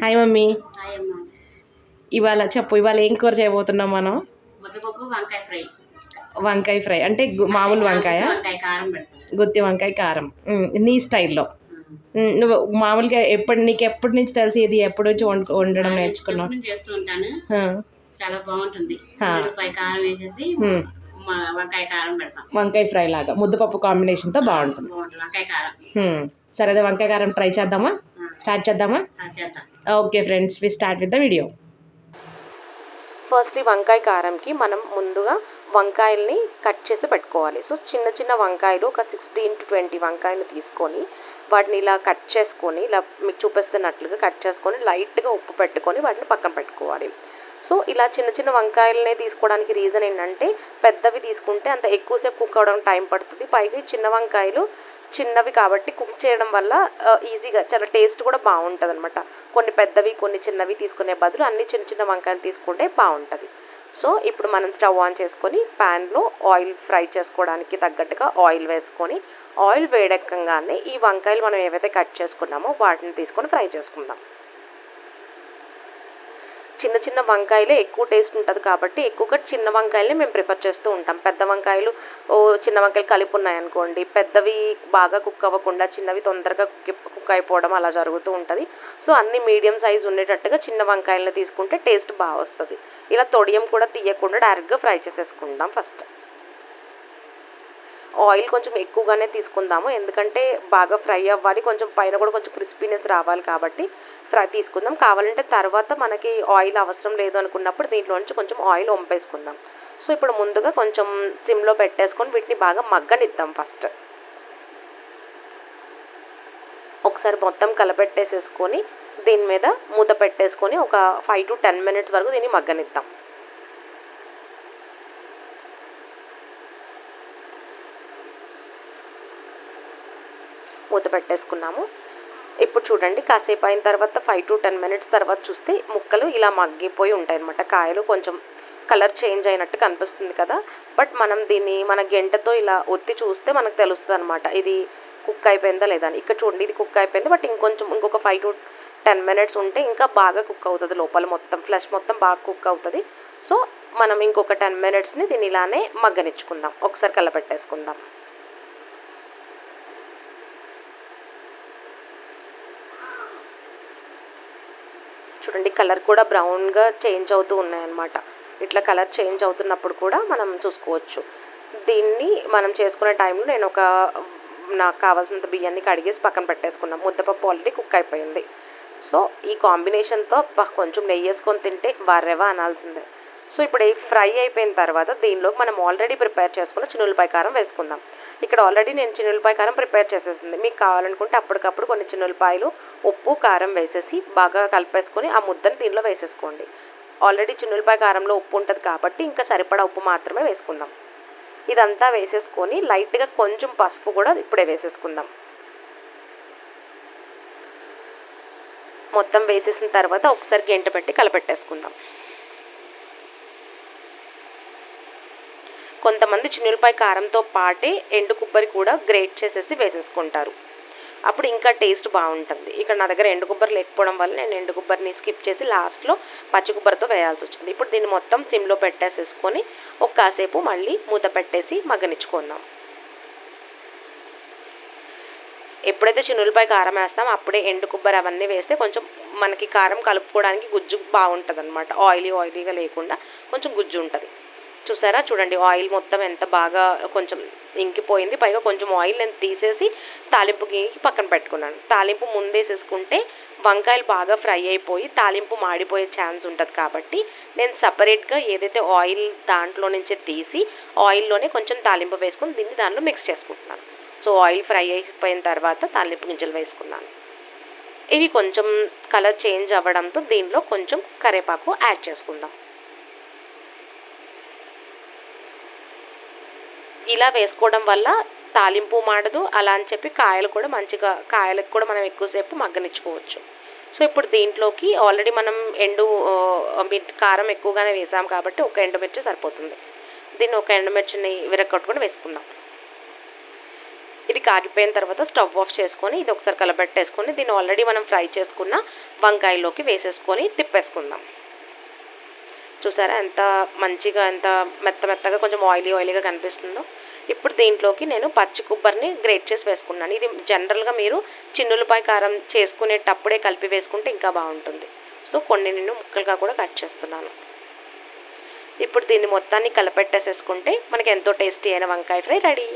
Hi mummy. ఇవాళ చెప్పు ఇవాళ ఏం కూర చేయబోతున్నాం మనం? వంకాయ ఫ్రై. వంకాయ ఫ్రై. అంటే మామూలు వంకాయ? గుత్తి వంకాయ కారం నీ స్టైల్లో. నువ్వు మామూలుగా ఎప్పటి నీకు ఎప్పటి నుంచి తెలిసి ఇది ఎప్పటి నుంచి వండు వండడం నేర్చుకున్నావు? చేస్తూ ఉంటాను. చాలా బాగుంటుంది. కారం వేసేసి వంకాయ కారం పెడతాం. వంకాయ ఫ్రై లాగా. ముద్దపప్పు కాంబినేషన్తో బాగుంటుంది. బాగుంటుంది. వంకాయ కారం. సరే అదే వంకాయ కారం ట్రై చేద్దామా? స్టార్ట్ చేద్దామా? Okay friends we start with the video firstly వంకాయ కారంకి మనం ముందుగా వంకాయల్ని కట్ చేసి పెట్టుకోవాలి. సో చిన్న చిన్న వంకాయలు ఒక సిక్స్టీన్ టు ట్వంటీ వంకాయలు తీసుకొని వాటిని ఇలా కట్ చేసుకొని ఇలా మీకు చూపిస్తున్నట్లుగా కట్ చేసుకొని లైట్గా ఉప్పు పెట్టుకొని వాటిని పక్కన పెట్టుకోవాలి. సో ఇలా చిన్న చిన్న వంకాయలనే తీసుకోవడానికి రీజన్ ఏంటంటే పెద్దవి తీసుకుంటే అంత ఎక్కువసేపు కుక్ అవ్వడం టైం పడుతుంది. పైగా చిన్న వంకాయలు చిన్నవి కాబట్టి కుక్ చేయడం వల్ల ఈజీగా చాలా టేస్ట్ కూడా బాగుంటుంది అనమాట కొన్ని పెద్దవి కొన్ని చిన్నవి తీసుకునే బదులు అన్ని చిన్న చిన్న వంకాయలు తీసుకుంటే బాగుంటుంది. సో ఇప్పుడు మనం స్టవ్ ఆన్ చేసుకొని ప్యాన్లో ఆయిల్ ఫ్రై చేసుకోవడానికి తగ్గట్టుగా ఆయిల్ వేసుకొని ఆయిల్ వేడెక్కగానే ఈ వంకాయలు మనం ఏవైతే కట్ చేసుకున్నామో వాటిని తీసుకొని ఫ్రై చేసుకుందాం. చిన్న చిన్న వంకాయలే ఎక్కువ టేస్ట్ ఉంటుంది కాబట్టి ఎక్కువగా చిన్న వంకాయలనే మేము ప్రిఫర్ చేస్తూ ఉంటాం. పెద్ద వంకాయలు ఓ చిన్న వంకాయలు కలిపి ఉన్నాయనుకోండి పెద్దవి బాగా కుక్ అవ్వకుండా చిన్నవి తొందరగా కుక్ కుక్ అయిపోవడం అలా జరుగుతూ ఉంటుంది. సో అన్ని మీడియం సైజ్ ఉండేటట్టుగా చిన్న వంకాయలను తీసుకుంటే టేస్ట్ బాగా వస్తుంది. ఇలా తొడియం కూడా తీయకుండా డైరెక్ట్గా ఫ్రై చేసేసుకుంటాం ఫస్ట్ ఆయిల్ కొంచెం ఎక్కువగానే తీసుకుందాము. ఎందుకంటే బాగా ఫ్రై అవ్వాలి. కొంచెం పైన కూడా కొంచెం క్రిస్పీనెస్ రావాలి కాబట్టి ఫ్రై తీసుకుందాం. కావాలంటే తర్వాత మనకి ఆయిల్ అవసరం లేదు అనుకున్నప్పుడు దీంట్లో నుంచి కొంచెం ఆయిల్ వంపేసుకుందాం సో ఇప్పుడు ముందుగా కొంచెం సిమ్లో పెట్టేసుకొని వీటిని బాగా మగ్గనిద్దాం ఫస్ట్. ఒకసారి మొత్తం కలపెట్టేసేసుకొని దీని మీద మూత పెట్టేసుకొని ఒక ఫైవ్ టు టెన్ మినిట్స్ వరకు దీన్ని మగ్గనిద్దాం. మూత పెట్టేసుకున్నాము. ఇప్పుడు చూడండి కాసేపు అయిన తర్వాత ఫైవ్ టు టెన్ మినిట్స్ తర్వాత చూస్తే ముక్కలు ఇలా మగ్గిపోయి ఉంటాయి అన్నమాట కాయలు కొంచెం కలర్ చేంజ్ అయినట్టు కనిపిస్తుంది కదా. బట్ మనం దీన్ని మన గెంటతో ఇలా ఒత్తి చూస్తే మనకు తెలుస్తుంది అనమాట ఇది కుక్ అయిపోయిందా లేదా అని. ఇక్కడ చూడండి ఇది కుక్ అయిపోయింది. బట్ ఇంకొంచెం ఇంకొక ఫైవ్ టు టెన్ మినిట్స్ ఉంటే ఇంకా బాగా కుక్ అవుతుంది లోపల మొత్తం. ఫ్లష్ మొత్తం బాగా కుక్ అవుతుంది. సో మనం ఇంకొక టెన్ మినిట్స్ని దీన్ని ఇలానే మగ్గనిచ్చుకుందాం. ఒకసారి కలపెట్టేసుకుందాం చూడండి కలర్ కూడా బ్రౌన్గా చేంజ్ అవుతూ ఉన్నాయన్నమాట. ఇట్లా కలర్ చేంజ్ అవుతున్నప్పుడు కూడా మనం చూసుకోవచ్చు. దీన్ని మనం చేసుకునే టైంలో నేను ఒక నాకు కావాల్సినంత బియ్యాన్ని కడిగేసి పక్కన పెట్టేసుకున్నాం ముద్దపప్పు ఆల్రెడీ కుక్ అయిపోయింది. సో ఈ కాంబినేషన్తో కొంచెం నెయ్యి వేసుకొని తింటే బర్రెవా అనాల్సిందే. సో ఇప్పుడు ఫ్రై అయిపోయిన తర్వాత దీనిలో మనం ఆల్రెడీ ప్రిపేర్ చేసుకున్న చిన్నులపాయ కారం వేసుకుందాం. ఇక్కడ ఆల్రెడీ నేను చిన్నులపాయ కారం ప్రిపేర్ చేసేసింది. మీకు కావాలనుకుంటే అప్పటికప్పుడు కొన్ని చిన్నులపాయలు ఉప్పు కారం వేసేసి బాగా కలిపేసుకొని ఆ ముద్దని దీనిలో వేసేసుకోండి. ఆల్రెడీ చిన్నులపాయ కారంలో ఉప్పు ఉంటుంది కాబట్టి ఇంకా సరిపడా ఉప్పు మాత్రమే వేసుకుందాం. ఇదంతా వేసేసుకొని లైట్గా కొంచెం పసుపు కూడా ఇప్పుడే వేసేసుకుందాం. మొత్తం వేసేసిన తర్వాత ఒకసారి గంట పెట్టి కలపెట్టేసుకుందాం. కొంతమంది చిన్నులపాయ కారంతో పాటే ఎండు కొబ్బరి కూడా గ్రేట్ చేసేసి వేసేసుకుంటారు. అప్పుడు ఇంకా టేస్ట్ బాగుంటుంది. ఇక్కడ నా దగ్గర ఎండు కొబ్బరి లేకపోవడం వల్ల నేను ఎండు కొబ్బరిని స్కిప్ చేసి లాస్ట్లో పచ్చి కొబ్బరితో వేయాల్సి వచ్చింది. ఇప్పుడు దీన్ని మొత్తం సిమ్లో పెట్టేసేసుకొని ఒక కాసేపు మళ్ళీ మూత పెట్టేసి మగ్గనిచ్చుకుందాం. ఎప్పుడైతే చిన్నులపై కారం వేస్తామో అప్పుడే ఎండు కొబ్బరి అవన్నీ వేస్తే కొంచెం మనకి కారం కలుపుకోవడానికి గుజ్జు బాగుంటుంది అనమాట ఆయిలీ ఆయిలీగా లేకుండా కొంచెం గుజ్జు ఉంటుంది. చూసారా? చూడండి ఆయిల్ మొత్తం ఎంత బాగా కొంచెం ఇంకిపోయింది. పైగా కొంచెం ఆయిల్ నేను తీసేసి తాలింపుకి పక్కన పెట్టుకున్నాను. తాలింపు ముందేసేసుకుంటే వంకాయలు బాగా ఫ్రై అయిపోయి తాలింపు మాడిపోయే ఛాన్స్ ఉంటుంది కాబట్టి నేను సపరేట్గా ఏదైతే ఆయిల్ దాంట్లో నుంచే తీసి ఆయిల్లోనే కొంచెం తాలింపు వేసుకుని దీన్ని దానిలో మిక్స్ చేసుకుంటున్నాను. సో ఆయిల్ ఫ్రై అయిపోయిన తర్వాత తాలింపు గింజలు వేసుకున్నాను. ఇవి కొంచెం కలర్ చేంజ్ అవ్వడంతో దీనిలో కొంచెం కరివేపాకు యాడ్ చేసుకుందాం. ఇలా వేసుకోవడం వల్ల తాలింపు మాడదు. అలా అని చెప్పి కాయలు కూడా మంచిగా కాయలకు కూడా మనం ఎక్కువసేపు మగ్గనిచ్చుకోవచ్చు. సో ఇప్పుడు దీంట్లోకి ఆల్రెడీ మనం ఎండు మిర్చి కారం ఎక్కువగానే వేసాం కాబట్టి ఒక ఎండుమిర్చి సరిపోతుంది. దీన్ని ఒక ఎండుమిర్చిని విరగొట్టుకొని వేసుకుందాం. ఇది ఇది కాగిపోయిన తర్వాత స్టవ్ ఆఫ్ చేసుకొని ఇది ఒకసారి కలబెట్టేసుకొని దీన్ని ఆల్రెడీ మనం ఫ్రై చేసుకున్న వంకాయలోకి వేసేసుకొని తిప్పేసుకుందాం. చూసారా? ఎంత మంచిగా ఎంత మెత్త మెత్తగా కొంచెం ఆయిలీ ఆయిలీగా కనిపిస్తుందో. ఇప్పుడు దీంట్లోకి నేను పచ్చి కొబ్బరిని గ్రేట్ చేసి వేసుకున్నాను. ఇది జనరల్గా మీరు చిన్నులపై కారం చేసుకునేటప్పుడే కలిపి వేసుకుంటే ఇంకా బాగుంటుంది. సో కొన్ని నేను ముక్కలుగా కూడా కట్ చేస్తున్నాను. ఇప్పుడు దీన్ని మొత్తాన్ని కలపెట్టేసేసుకుంటే మనకి ఎంతో టేస్టీ అయిన వంకాయ ఫ్రై రెడీ.